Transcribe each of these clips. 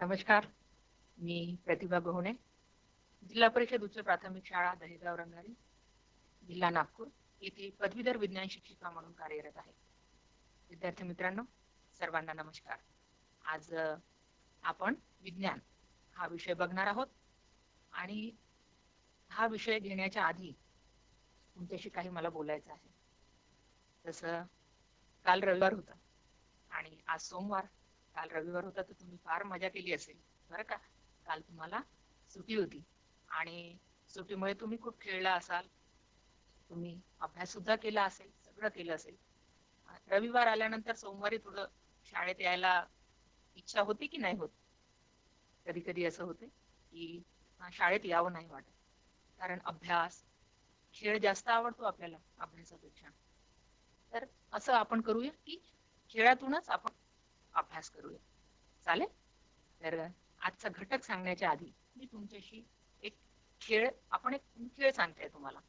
नमस्कार. मी प्रतिभा गव्हाणे जिल्हा परिषद उच्च प्राथमिक शाळा दहेगाव रंगारी जिल्हा नागपूर. येथे पदवीधर विज्ञान शिक्षिका म्हणून कार्यरत आहे. विद्यार्थी मित्रांनो सर्वांना नमस्कार. आज आपण विज्ञान हा विषय बघणार आहोत. आणि हा विषय घेण्याच्या आधी तुमच्याशी काही मला बोलायचं आहे. तसं काल रविवार होता आणि आज सोमवार. काल रविवार होता तर तुम्ही फार मजा केली असेल. बरं का? काल तुम्हाला सुट्टी होती. आणि सुट्टीमुळे तुम्ही खूप खेळला असाल. तुम्ही अभ्यास सुद्धा केला असेल सगळं केलं असेल. रविवार आल्यानंतर सोमवारी थोडं शाळेत यायला इच्छा होती की नाही होत? कधी कधी असं होते की शाळेत यावं नाही वाटत. कारण अभ्यास खेळ जास्त आवडतो आपल्याला अभ्यासापेक्षा. तर असं आपण करूया की खेळातूनच आपण अभ्यास करूया. चालेल? तर आजचा घटक सांगण्याच्या आधी मी तुमच्याशी एक खेळ आपण एक खेळ सांगते तुम्हाला.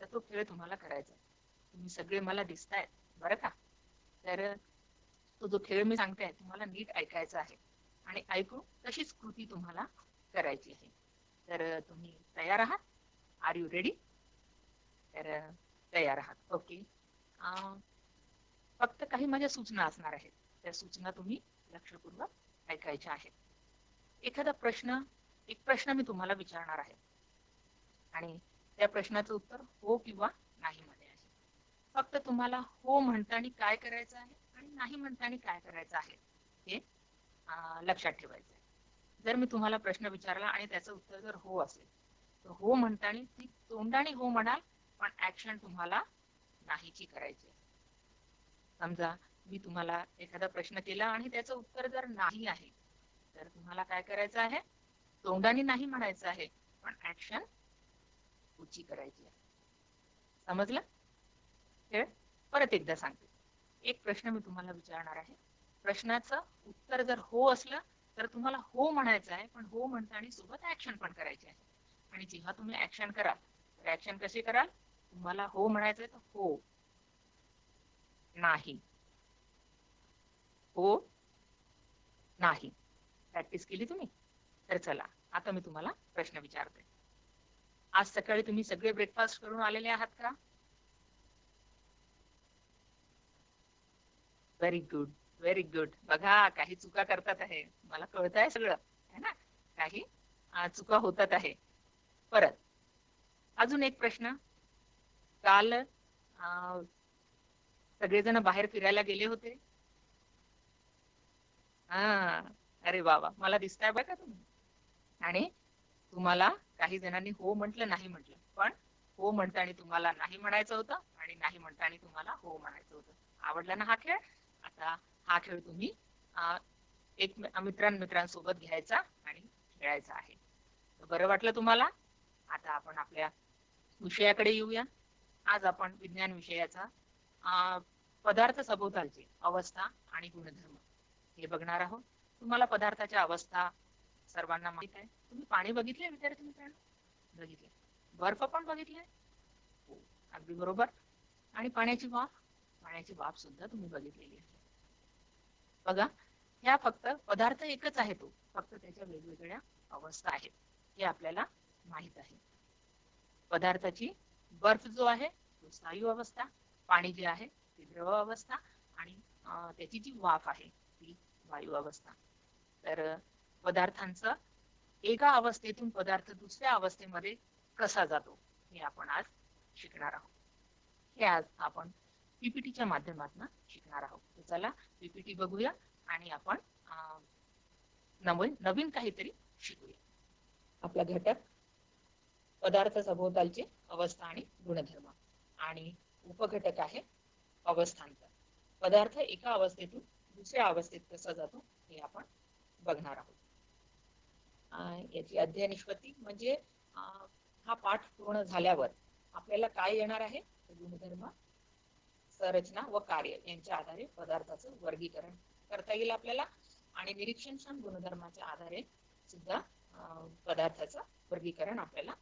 तर तो खेळ तुम्हाला करायचा आहे. तुम्ही सगळे मला दिसतायत बरं का? तर तो जो खेळ मी सांगते तुम्हाला नीट ऐकायचा आहे. आणि ऐकून तशीच कृती तुम्हाला करायची आहे. तर तुम्ही तयार आहात? आर यू रेडी तर तयार आहात. ओके फक्त काही माझ्या सूचना असणार आहेत. त्या सूचना तुम्ही लक्षपूर्वक ऐकायच्या आहेत. एखादा प्रश्न एक प्रश्न मी तुम्हाला विचारणार आहे. आणि त्या प्रश्नाचं उत्तर हो किंवा नाही मध्ये आहे. फक्त तुम्हाला हो म्हणताना काय करायचं आहे आणि नाही म्हणताना काय करायचं आहे हे लक्षात ठेवायचं आहे. जर मी तुम्हाला प्रश्न विचारला आणि त्याचं उत्तर जर हो असेल तर हो म्हणताना ती तोंडाने हो म्हणाल पण ऍक्शन तुम्हाला नाहीची करायची समजा मी तुम्हाला एखादा प्रश्न केला आणि त्याचं उत्तर जर नाही आहे तर तुम्हाला काय करायचं आहे? तोंडाने नाही म्हणायचं आहे पण ऍक्शन उची करायची आहे. समजलं? खेळ? परत एकदा सांगते. एक प्रश्न मी तुम्हाला विचारणार आहे. प्रश्नाचं उत्तर जर हो असलं तर तुम्हाला हो म्हणायचं आहे पण हो म्हणताना सोबत ऍक्शन पण करायची आहे. आणि जेव्हा तुम्ही ऍक्शन कराल तर ऍक्शन कशी कराल? तुम्हाला हो म्हणायचंय तर हो. नाही. हो. नाही. प्रॅक्टिस केली तुम्ही? तर चला आता मी तुम्हाला प्रश्न विचारते. आज सकाळी तुम्ही सगळे ब्रेकफास्ट करून आलेले आहात का? व्हेरी गुड व्हेरी गुड बघा काही चुका करतात आहे. मला कळत आहे सगळं है ना? काही चुका होतात आहे. परत अजून एक प्रश्न. काल अं, सगळेजण बाहेर फिरायला गेले होते. हा. अरे बाबा मला दिसताय का तुम्ही. आणि तुम्हाला काही जणांनी हो म्हटलं नाही म्हटलं. पण हो म्हणताना तुम्हाला नाही म्हणायचं होतं आणि नाही म्हणताना तुम्हाला हो म्हणायचं होतं. आवडला ना हा खेळ? आता हा खेळ तुम्ही एक मित्रां मित्रांसोबत घ्यायचा आणि खेळायचा आहे. बरं वाटलं तुम्हाला? आता आपण आपल्या विषयाकडे येऊया. आज आपण विज्ञान विषयाचा पदार्थ सभोवतालची अवस्था आणि गुणधर्म. हे बघणार आहोत. तुम्हाला पदार्थाच्या अवस्था सर्वांना माहीत आहे. तुम्ही पाणी बघितले विद्यार्थी मित्रांनो? बघितले बर्फ पण बघितले हो, अगदी बरोबर. आणि पाण्याची वाफ? पाण्याची वाफ सुद्धा तुम्ही बघितलेली आहे. बघा ह्या फक्त पदार्थ एकच आहे तो. फक्त त्याच्या वेगवेगळ्या अवस्था आहेत. हे आपल्याला माहीत आहे. पदार्थाची बर्फ जो आहे तो स्थायू अवस्था पाणी जे आहे ती द्रव अवस्था आणि त्याची जी वाफ आहे ती वायू अवस्था. तर पदार्थांचा एका अवस्थेतून पदार्थ दुसऱ्या अवस्थेमध्ये कसा जातो हे आपण आज शिकणार आहोत. हे आज आपण पीपीटीच्या माध्यमातून शिकणार आहोत. चला पीपीटी बघूया आणि आपण अं, नवीन नवीन काहीतरी शिकूया. आपला घटक पदार्थ सभोवतालची अवस्था आणि गुणधर्म. आणि उपघटक आहे अवस्थांतर पदार्थ एका अवस्थेतून दुसऱ्या अवस्थेत कसा जातो हे आपण बघणार आहोत. याची अध्ययन निष्पत्ती म्हणजे हा पाठ पूर्ण झाल्यावर आपल्याला काय येणार आहे? गुणधर्म संरचना व कार्य यांच्या आधारे पदार्थाचं वर्गीकरण करता येईल आपल्याला. आणि निरीक्षणक्षम गुणधर्माच्या आधारे सुद्धा अं, पदार्थाचं वर्गीकरण आपल्याला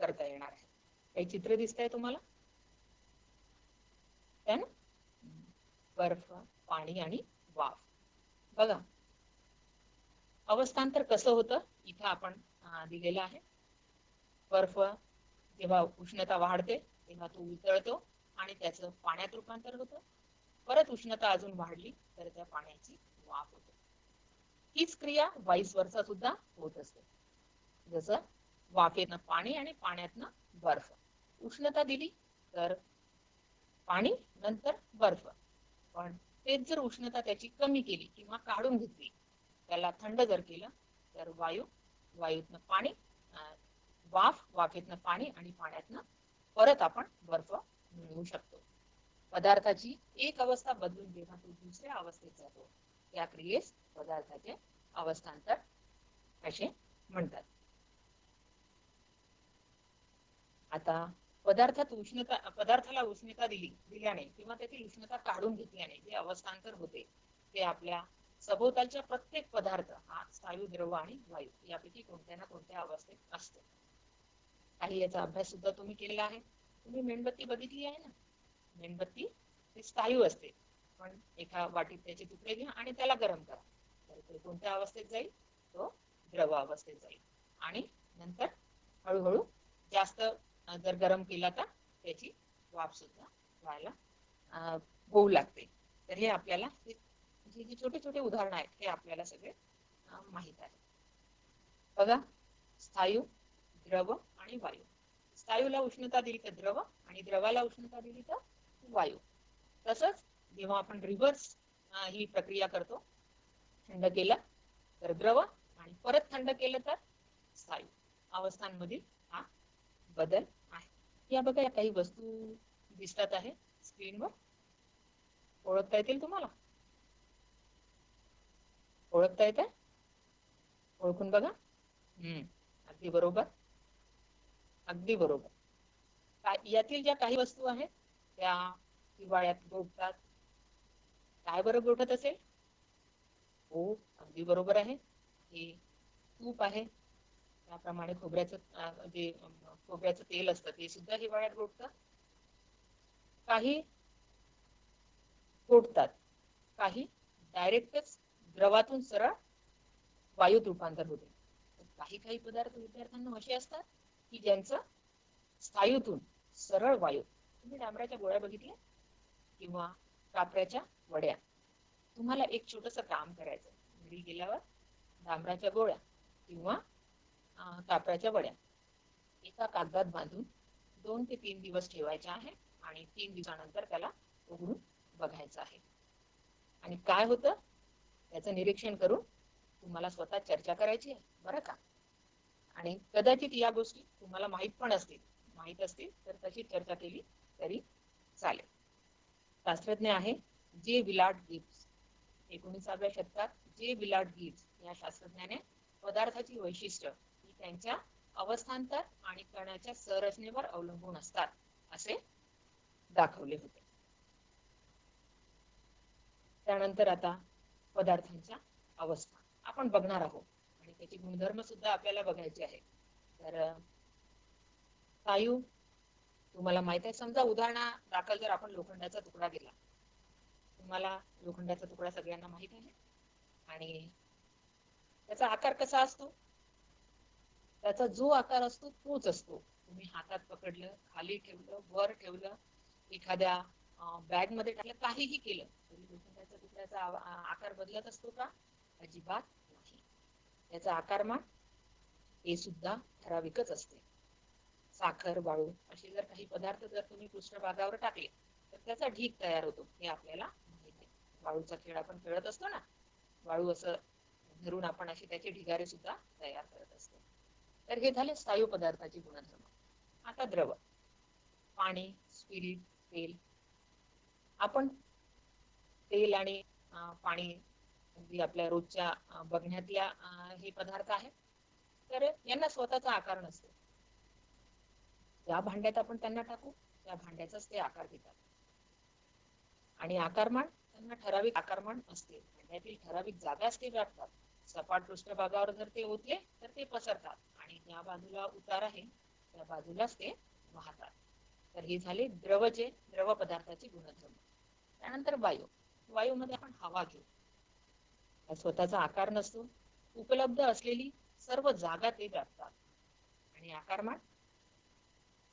करता येणार आहे. काही चित्र दिसत आहे तुम्हाला बर्फ पाणी आणि वाफ. बघा. अवस्थांतर कसं होतं? इथं आपण दिलेलं आहे. बर्फ जेव्हा उष्णता वाढते तेव्हा तो उतरतो आणि त्याचं पाण्यात रूपांतर होतं. परत उष्णता अजून वाढली तर त्या पाण्याची वाफ होते. हीच क्रिया वाईस वर्षा सुद्धा होत असते. जसं वाफेतनं पाणी आणि पाण्यातनं बर्फ. उष्णता दिली तर पाणी नंतर बर्फ. पण तेच जर उष्णता त्याची कमी केली किंवा काढून घेतली. त्याला थंड जर केलं तर वायू वायूतनं पाणी वाफ वाफेतनं पाणी आणि पाण्यातनं परत आपण बर्फ मिळवू शकतो. पदार्थाची एक अवस्था बदलून जेव्हा तो दुसऱ्या अवस्थेत जातो त्या क्रियेस पदार्थाचे अवस्थांतर असे म्हणतात. आता पदार्थात उष्णता पदार्थाला उष्णता दिली दिल्याने किंवा त्यातील उष्णता काढून घेतल्याने जे अवस्थांतर होते ते आपल्या सभोवतालच्या प्रत्येक पदार्थ हा स्थायू द्रव आणि वायू यापैकी कोणत्या ना कोणत्या अवस्थेत असतो. काही याचा अभ्यास सुद्धा तुम्ही केलेला आहे. तुम्ही मेणबत्ती बघितली आहे ना? मेणबत्ती ती स्थायू असते. पण एका वाटीत त्याचे तुकडे घ्या आणि त्याला गरम करा. तर ते कोणत्या अवस्थेत जाईल? तो द्रव अवस्थेत जाईल. आणि नंतर हळूहळू जास्त जर गरम केला तर त्याची वाफ सुद्धा व्हायला होऊ लागते. तर हे आपल्याला जी जी छोटे छोटे उदाहरण आहेत हे आपल्याला सगळे माहीत आहे बघा स्थायू द्रव आणि वायू. स्थायूला उष्णता दिली तर द्रव आणि द्रवाला उष्णता दिली तर वायू. तसंच जेव्हा आपण रिव्हर्स ही प्रक्रिया करतो थंड केलं तर द्रव आणि परत थंड केलं तर स्थायू. अवस्थांमधील हा बदल या बघा या काही वस्तू दिसतात आहे स्क्रीनवर ओळखता येतील तुम्हाला? ओळखता येते ओळखून बघा. हम्म अगदी बरोबर. अगदी बरोबर. काय यातील ज्या काही वस्तू आहेत त्या हिवाळ्यात गोठतात काय बरं गोठत असेल? हो अगदी बरोबर आहे. हे तूप आहे. त्याप्रमाणे खोबऱ्याचं जे खोबऱ्याचं तेल असतं ते सुद्धा हिवाळ्यात गोठतं काही गोठतात काही डायरेक्टच द्रवातून सरळ वायूत रूपांतर होते. काही काही पदार्थ विद्यार्थ्यांना असे असतात की ज्यांचं स्थायूतून सरळ वायू तुम्ही डांबराच्या गोळ्या बघितल्या? किंवा कापऱ्याच्या वड्या. तुम्हाला एक छोटस काम करायचं घरी गेल्यावर डांबराच्या गोळ्या किंवा कापडाच्या कापराच्या वड्या. एका कागदात बांधून दोन ते तीन दिवस ठेवायच्या आहे आणि तीन दिवसानंतर त्याला उघडून बघायचं आहे. आणि काय होतं? त्याचं निरीक्षण करून तुम्हाला स्वतः चर्चा करायची आहे बरं का? आणि कदाचित या गोष्टी तुम्हाला माहीत पण असतील. माहीत असतील तर तशी चर्चा केली तरी चालेल. शास्त्रज्ञ आहे जे विलाट गिब्स. एकोणीसाव्या शतकात जे विलाट गिब्स या शास्त्रज्ञाने पदार्थाची वैशिष्ट्य त्यांच्या अवस्थांतर आणि कणाच्या संरचनेवर अवलंबून असतात असे दाखवले होते. त्यानंतर आता पदार्थांच्या अवस्था. आपण बघणार आहोत आणि त्याचे गुणधर्म सुद्धा आपल्याला बघायचे आहे तर वायू तुम्हाला माहीत आहे समजा उदाहरणा दाखल जर आपण लोखंडाचा तुकडा दिला तुम्हाला लोखंडाचा तुकडा सगळ्यांना माहीत आहे. आणि त्याचा आकार कसा असतो? त्याचा जो आकार असतो तोच असतो. तुम्ही हातात पकडलं खाली ठेवलं वर ठेवलं एखाद्या बॅगमध्ये टाकलं काहीही केलं तरी लोखंडाचा तुकड्याचा आकार बदलत असतो का? अजिबात नाही. त्याचा आकारमान हे सुद्धा ठराविकच असते. साखर वाळू असे जर काही पदार्थ जर तुम्ही पृष्ठभागावर टाकले तर त्याचा ढीक तयार होतो. हे आपल्याला माहीत आहे. वाळूचा खेळ आपण खेळत असतो ना? वाळू असं धरून आपण असे त्याचे ढिगारे सुद्धा तयार करत असतो. तर हे झाले स्थायू पदार्थाचे गुणधर्म. आता द्रव. पाणी स्पिरिट तेल. आपण तेल आणि पाणी अगदी आपल्या रोजच्या बघण्यातल्या हे पदार्थ आहेत. तर यांना स्वतःचा आकार नसतो. ज्या भांड्यात आपण त्यांना टाकू त्या भांड्याचाच ते आकार घेतात. आणि आकारमान त्यांना ठराविक आकारमान असते. भांड्यातील ठराविक जागा असते वाटतात सपाट पृष्ठभागावर जर ते ओतले तर ते पसरतात. आणि ज्या बाजूला उतार आहे त्या बाजूलाच ते वाहतात. तर हे झाले द्रवचे द्रव पदार्थाचे गुणधर्म. त्यानंतर वायू. वायूमध्ये आपण हवा घेऊ. स्वतःचा आकार नसतो. उपलब्ध असलेली सर्व जागा ते व्यापतात. आणि आकारमान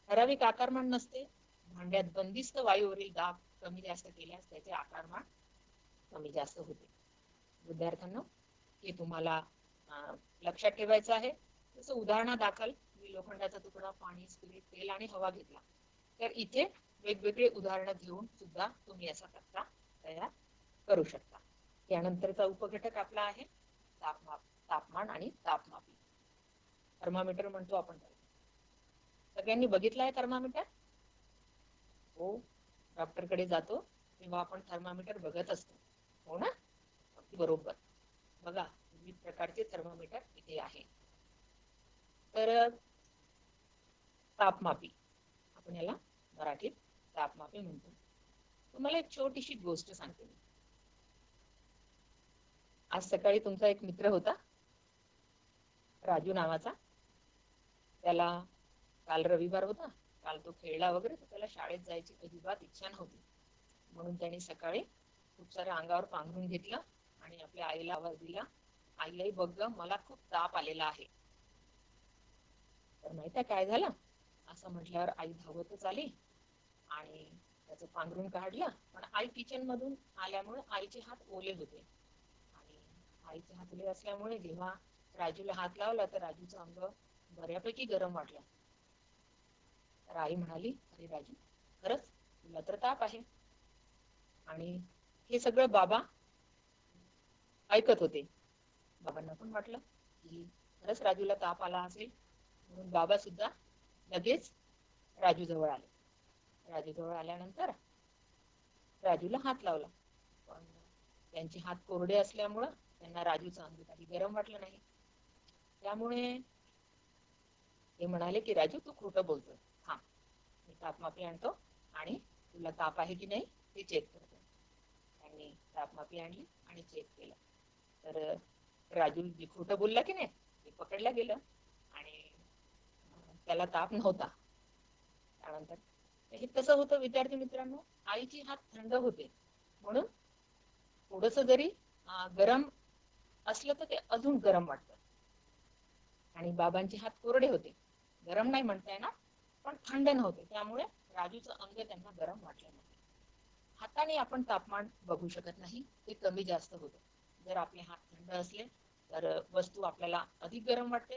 ठराविक आकारमान नसते. भांड्यात बंदिस्त वायूवरील दाब कमी जास्त केल्यास त्याचे आकारमान कमी जास्त होते. विद्यार्थ्यांना हे तुम्हाला लक्षात ठेवायचं आहे. जसं उदाहरणादाखल मी लोखंडाचा तुकडा पाणी स्पिरिट तेल आणि हवा घेतला. तर इथे वेगवेगळे उदाहरणं घेऊन सुद्धा तुम्ही असा तक्ता तयार करू शकता. त्यानंतरचा उपघटक आपला आहे तापमाप तापमान आणि तापमापी. थर्मामीटर म्हणतो आपण सगळ्यांनी बघितलं आहे थर्मामीटर? हो डॉक्टरकडे जातो तेव्हा आपण थर्मामीटर बघत असतो. हो ना? बरोबर. बघा विविध प्रकारचे थर्मोमीटर इथे आहे. तर तापमापी. आपण याला मराठीत तापमापी म्हणतो. तुम्हाला एक छोटीशी गोष्ट सांगते मी. आज सकाळी तुमचा एक मित्र होता राजू नावाचा. त्याला काल रविवार होता. काल तो खेळला वगैरे तर त्याला शाळेत जायची अजिबात इच्छा नव्हती. म्हणून त्याने सकाळी खूप साऱ्या अंगावर पांघरून घेतलं. आणि आपल्या आईला आवाज दिला आई आई बघ मला खूप ताप आलेला आहे. तर माहितीये काय झालं? असं म्हटल्यावर आई धावतच आली आणि त्याचं पांघरून काढलं. पण आई किचन मधून आल्यामुळे आईचे हात ओले होते. आणि आईचे हात ओले असल्यामुळे जेव्हा राजूला हात लावला तर राजूचं अंग बऱ्यापैकी गरम वाटलं. तर आई म्हणाली अरे राजू खरंच तुला तर ताप आहे. आणि हे सगळं बाबा ऐकत होते. बाबांना पण वाटलं की खरंच राजूला ताप आला असेल म्हणून बाबा सुद्धा लगेच राजू जवळ आले. राजू जवळ आल्यानंतर राजूला हात लावला. पण त्यांचे हात कोरडे असल्यामुळं त्यांना राजूचं अंग काही गरम वाटलं नाही. त्यामुळे ते म्हणाले की राजू तू खोटं बोलतोय. हा मी तापमापी आणतो आणि तुला ताप आहे की नाही ते चेक करतो. त्यांनी तापमापी आणली आणि चेक केलं. तर राजू जे खोटं बोलला की नाही? ते पकडला गेलं आणि त्याला ताप नव्हता. त्यानंतर हे तसं होतं विद्यार्थी मित्रांनो. आईची हात थंड होते. म्हणून थोडस जरी गरम असलं तर ते अजून गरम वाटतं. आणि बाबांचे हात कोरडे होते. गरम नाही म्हणता येणार पण थंड नव्हते. त्यामुळे राजूचं अंग त्यांना गरम वाटलं नाही. हाताने आपण तापमान बघू शकत नाही. ते कमी जास्त होतं. जर आपले हात थंड असले तर वस्तू आपल्याला अधिक गरम वाटते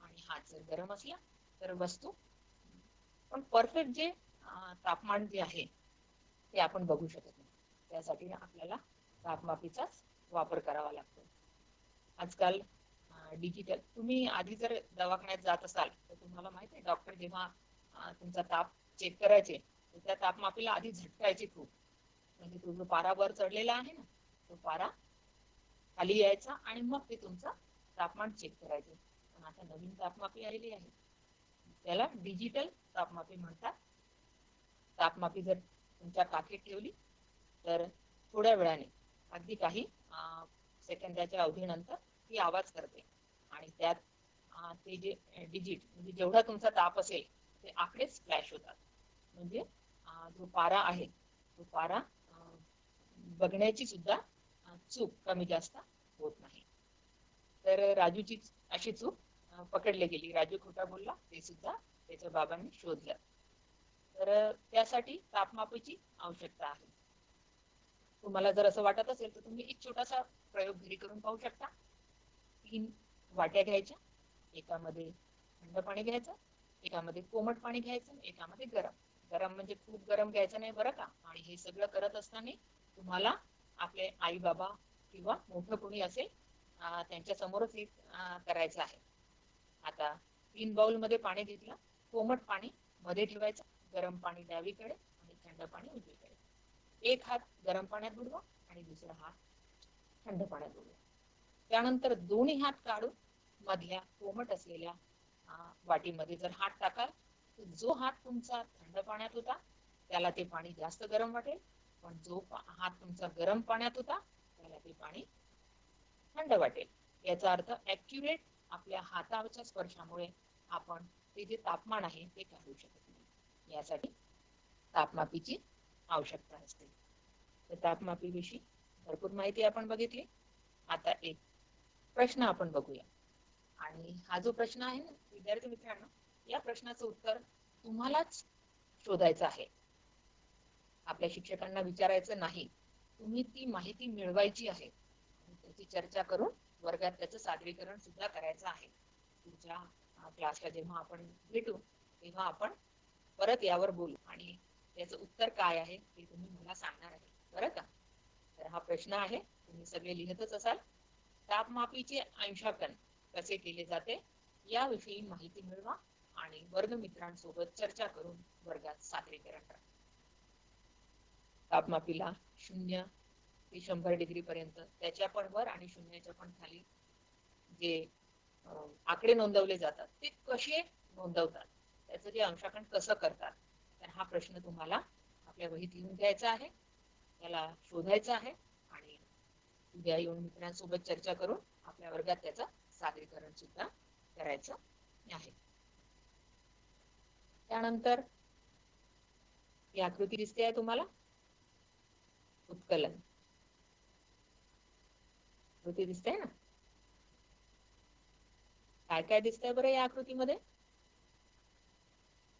आणि हात जर गरम असला तर वस्तू पण परफेक्ट जे तापमान जे आहे ते आपण बघू शकत नाही. त्यासाठी आपल्याला तापमापीचाच वापर करावा लागतो. आजकाल डिजिटल तुम्ही आधी जर दवाखान्यात जात असाल तर तुम्हाला माहीत आहे डॉक्टर जेव्हा तुमचा ताप चेक करायचे तर त्या तापमापीला आधी झटकायचे खूप. म्हणजे तो जो पारा वर चढलेला आहे ना तो पारा खाली यायचा आणि मग ते तुमचा तापमान चेक करायचं. पण आता नवीन तापमापी आलेली आहे. त्याला डिजिटल तापमापी म्हणतात. तापमापी जर तुमच्या काखेत ठेवली तर थोड्या वेळाने अगदी काही सेकंदाच्या अवधीनंतर ती आवाज करते. आणि त्यात ते जे डिजिट म्हणजे जेवढा तुमचा ताप असेल ते आकडेच फ्लॅश होतात. म्हणजे जो पारा आहे तो पारा बघण्याची सुद्धा चूक कमी जास्त होत नाही. तर राजूची अशी चूक पकडली गेली. राजू खोटा बोलला ते सुद्धा त्याच्या बाबांनी शोधलं. तर त्यासाठी तापमापाची आवश्यकता आहे. तुम्हाला जर असं वाटत असेल तर तुम्ही एक छोटासा प्रयोग घरी करून पाहू शकता. तीन वाट्या घ्यायच्या. एकामध्ये थंड पाणी घ्यायचं एकामध्ये कोमट पाणी घ्यायचं एकामध्ये गरम. गरम म्हणजे खूप गरम घ्यायचं नाही बरं का? आणि हे सगळं करत असताना तुम्हाला आपले आई बाबा किंवा मोठं कोणी असेल त्यांच्या समोरच हे करायचं आहे. आता तीन बाउलमध्ये पाणी घेतलं कोमट पाणी मध्ये ठेवायचं गरम पाणी डावीकडे आणि थंड पाणी उजवीकडे. एक हात गरम पाण्यात बुडवा आणि दुसरा हात थंड पाण्यात बुडवा. त्यानंतर दोन्ही हात काढून मधल्या कोमट असलेल्या वाटीमध्ये जर हात टाकाल तर जो हात तुमचा थंड पाण्यात होता त्याला ते पाणी जास्त गरम वाटेल. पण जो हात तुमचा गरम पाण्यात होता त्याला ते पाणी थंड वाटेल. याचा अर्थ ऍक्युरेट आपल्या हाताच्या स्पर्शामुळे आपण ते जे तापमान आहे ते काढू शकत नाही. यासाठी तापमापीची आवश्यकता असते. तर तापमापीविषयी भरपूर माहिती आपण बघितली. आता एक प्रश्न आपण बघूया. आणि हा जो प्रश्न आहे ना विद्यार्थी मित्रांनो या प्रश्नाचं उत्तर तुम्हालाच शोधायचं आहे. आपल्या शिक्षकांना विचारायचं नाही. तुम्ही ती माहिती मिळवायची आहे. त्याची चर्चा करून वर्गात त्याचं सादरीकरण सुद्धा करायचं आहे. तुमच्या क्लासला जेव्हा आपण भेटू तेव्हा आपण परत यावर बोलू. आणि त्याचं उत्तर काय आहे ते तुम्ही मला सांगणार आहे. बरं का? तर हा प्रश्न आहे. तुम्ही सगळे लिहितच असाल. तापमापीचे अंशांकन कसे केले जाते याविषयी माहिती मिळवा आणि वर्गमित्रांसोबत चर्चा करून वर्गात सादरीकरण करा. तापमापीला शून्य ते शंभर डिग्री पर्यंत. त्याच्या पण वर आणि शून्याच्या पण खाली जे आकडे नोंदवले जातात ते कसे नोंदवतात? त्याचं जे अंशाकण कसं करतात? तर हा प्रश्न तुम्हाला आपल्या वहीत लिहून घ्यायचा आहे. त्याला शोधायचा आहे आणि उद्या येऊन मित्रांसोबत चर्चा करून आपल्या वर्गात त्याचं सादरीकरण सुद्धा करायचं आहे. त्यानंतर ही आकृती दिसते आहे तुम्हाला? उत्कलन. कृती दिसते ना? काय काय दिसतंय बरं या आकृतीमध्ये?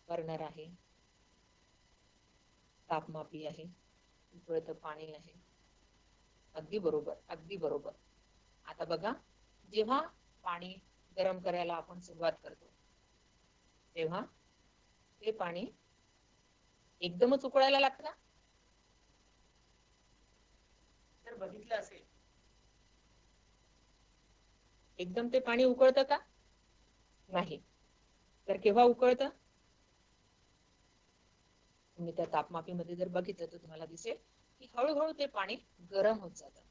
वर्णर आहे. तापमापी आहे. उकळतं पाणी आहे. अगदी बरोबर अगदी बरोबर. आता बघा जेव्हा पाणी गरम करायला आपण सुरुवात करतो तेव्हा ते पाणी एकदमच उकळायला लागतं? तर बघितलं असेल. एकदम ते पाणी उकळतं का? नाही. तर केव्हा उकळतं? तुम्ही त्या तापमापीमध्ये जर बघितलं तर तुम्हाला दिसेल की हळूहळू ते पाणी गरम होत जातं.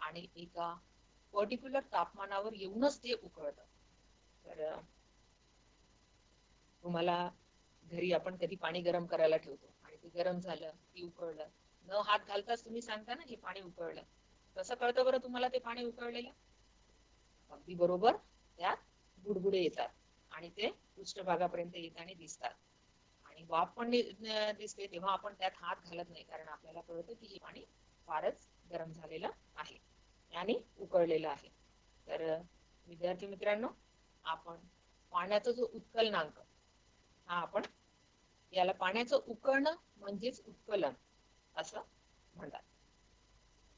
आणि एका पर्टिक्युलर तापमानावर येऊनच ते उकळतं. तर तुम्हाला घरी आपण कधी पाणी गरम करायला ठेवतो आणि ते गरम झालं की उकळलं न हात घालताच तुम्ही सांगता ना हे पाणी उकळलं. कसं कळतं बरं तुम्हाला ते पाणी उकळलेलं? अगदी बरोबर. त्यात बुडबुडे येतात आणि ते पृष्ठभागापर्यंत येताना दिसतात. आणि वाफ पण दिसते तेव्हा आपण त्यात हात घालत नाही कारण आपल्याला कळतं की हे पाणी फारच गरम झालेलं आहे आणि उकळलेलं आहे. तर विद्यार्थी मित्रांनो आपण पाण्याचा जो उत्कलनांक हा आपण याला पाण्याचं उकळणं म्हणजेच उत्कलन. असं म्हणतात.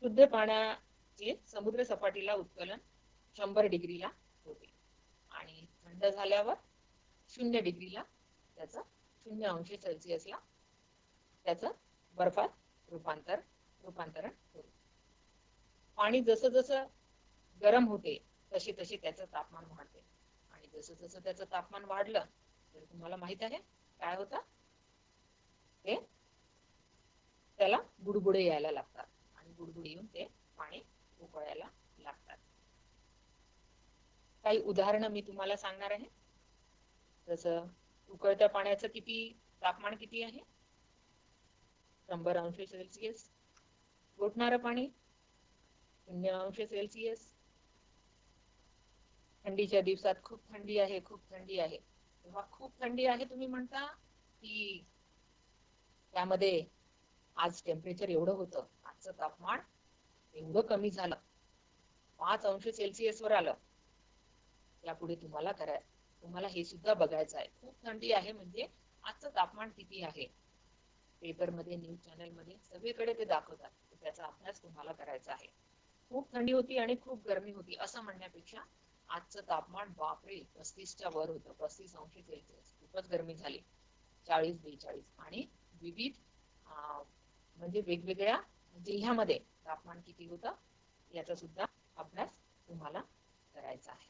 शुद्ध पाण्याचे समुद्र सपाटीला उत्कलन शंभर डिग्रीला होते. आणि थंड झाल्यावर शून्य डिग्रीला त्याचं शून्य अंश सेल्सिअसला त्याचं बर्फात रूपांतर रूपांतरण होते. पाणी जसं जसं गरम होते तशी तशी त्याचं तापमान वाढते. आणि जसं जसं त्याचं तापमान वाढलं तर तुम्हाला माहीत आहे काय होतं? ते त्याला बुडबुडे यायला लागतात. आणि बुडबुडे येऊन ते पाणी उकळायला लागतात. काही उदाहरणं मी तुम्हाला सांगणार आहे. जसं उकळत्या पाण्याचं किती तापमान किती आहे? शंभर अंश सेल्सिअस. गोठणारं पाणी शून्य अंश सेल्सिअस. थंडीच्या दिवसात खूप थंडी आहे खूप थंडी आहे. तेव्हा खूप थंडी आहे तुम्ही म्हणता की त्यामध्ये आज टेम्परेचर एवढं होतं आजचं तापमान एवढं कमी झालं. पाच अंश सेल्सिअस वर आलं. यापुढे तुम्हाला कराय तुम्हाला हे सुद्धा बघायचं आहे. खूप थंडी आहे म्हणजे आजचं तापमान किती आहे? पेपरमध्ये न्यूज चॅनलमध्ये सगळीकडे ते दाखवतात. त्याचा अभ्यास तुम्हाला करायचा आहे. खूप थंडी होती आणि खूप गरमी होती असं म्हणण्यापेक्षा आजचं तापमान बापरे पस्तीसच्या वर होतं. पस्तीस अंश सेल्सिअस खूपच गरमी झाली. चाळीस बेचाळीस. आणि विविध म्हणजे वेगवेगळ्या जिल्ह्यामध्ये तापमान किती होतं याचा सुद्धा अभ्यास तुम्हाला करायचा आहे.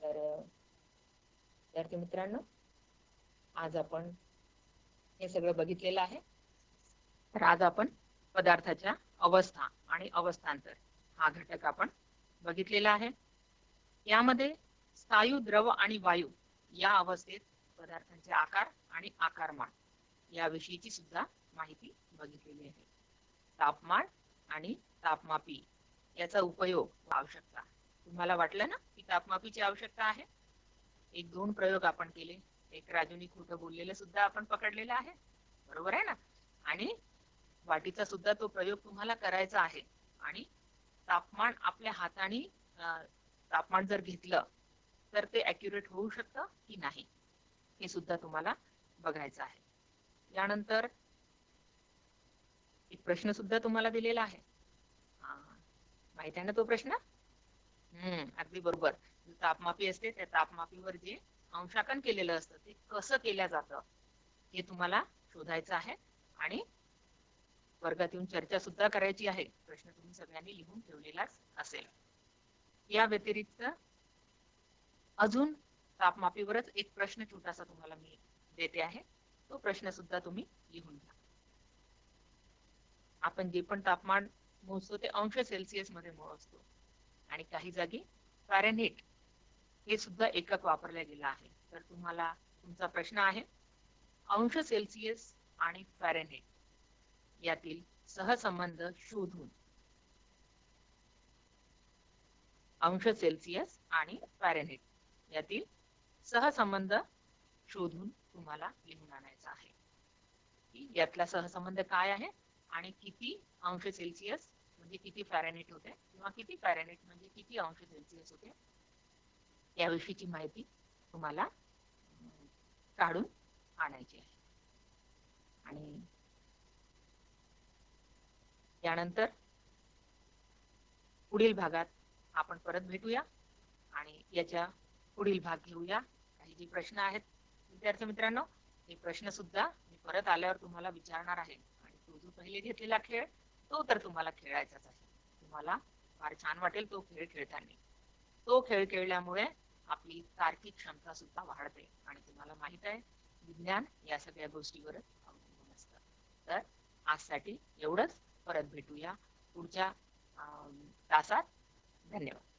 तर विद्यार्थी मित्रांनो आज आपण हे सगळं बघितलेलं आहे. तर आज आपण पदार्थाच्या अवस्था आणि अवस्थांतर हा घटक आपण बघितलेला आहे. यामध्ये स्थायू द्रव आणि वायू या अवस्थेत पदार्थांचे आकार आणि आकारमान याविषयीची सुद्धा माहिती बघितलेली आहे. तापमान आणि तापमापी याचा उपयोग आवश्यकता तुम्हाला वाटलं ना की तापमापीची आवश्यकता आहे? एक दोन प्रयोग आपण केले. एक राजूनी खोटं बोललेलं सुद्धा आपण पकडलेलं आहे. बरोबर आहे ना? आणि वाटीचा सुद्धा तो प्रयोग तुम्हाला करायचा आहे. आणि तापमान आपल्या हाताने तापमान जर घेतलं तर ते अॅक्युरेट होऊ शकतं की नाही? हे सुद्धा तुम्हाला बघायचं आहे. यानंतर प्रश्न सुद्धा तुम्हाला दिलेला आहे. माहीत आहे ना तो प्रश्न? हम्म अगदी बरोबर. तापमापी असते त्या तापमापीवर जे अंशांकन केलेलं असतं ते कसं केलं जातं हे तुम्हाला शोधायचं आहे. आणि वर्गात येऊन चर्चा सुद्धा करायची आहे. प्रश्न तुम्ही सगळ्यांनी लिहून ठेवलेलाच असेल. या व्यतिरिक्त अजून तापमापीवरच एक प्रश्न छोटासा तुम्हाला मी देते आहे. तो प्रश्न सुद्धा तुम्ही लिहून घ्या. आपण जे पण तापमान मोजतो ते अंश सेल्सिअसमध्ये मोजतो. आणि काही जागी फॅरेनहीट हे सुद्धा एकक वापरल्या गेलं आहे. तर तुम्हाला तुमचा प्रश्न आहे अंश सेल्सिअस आणि फॅरेनहीट यातील सहसंबंध शोधून. अंश सेल्सिअस आणि फॅरेनहीट यातील सहसंबंध शोधून तुम्हाला लिहून आणायचा आहे. की यातला सहसंबंध काय आहे? आणि किती अंश सेल्सिअस म्हणजे किती फॅरेनेट होते? किंवा किती फॅरेनेट म्हणजे किती अंश सेल्सिअस होते? याविषयीची माहिती तुम्हाला काढून आणायची आहे. आणि यानंतर पुढील भागात आपण परत भेटूया आणि याच्या पुढील भाग घेऊया. काही जे प्रश्न आहेत विद्यार्थी मित्रांनो हे प्रश्न सुद्धा मी परत आल्यावर तुम्हाला विचारणार आहे. तो जो पहिले घेतलेला खेळ तो तर तुम्हाला खेळायचाच आहे. तुम्हाला फार छान वाटेल तो खेळ खेळताना. तो खेळ खेळल्यामुळे आपली तार्किक क्षमता सुद्धा वाढते आणि तुम्हाला माहीत आहे विज्ञान या सगळ्या गोष्टीवर अवलंबून असतं. तर आजसाठी एवढंच. परत भेटूया पुढच्या अं, तासात. धन्यवाद.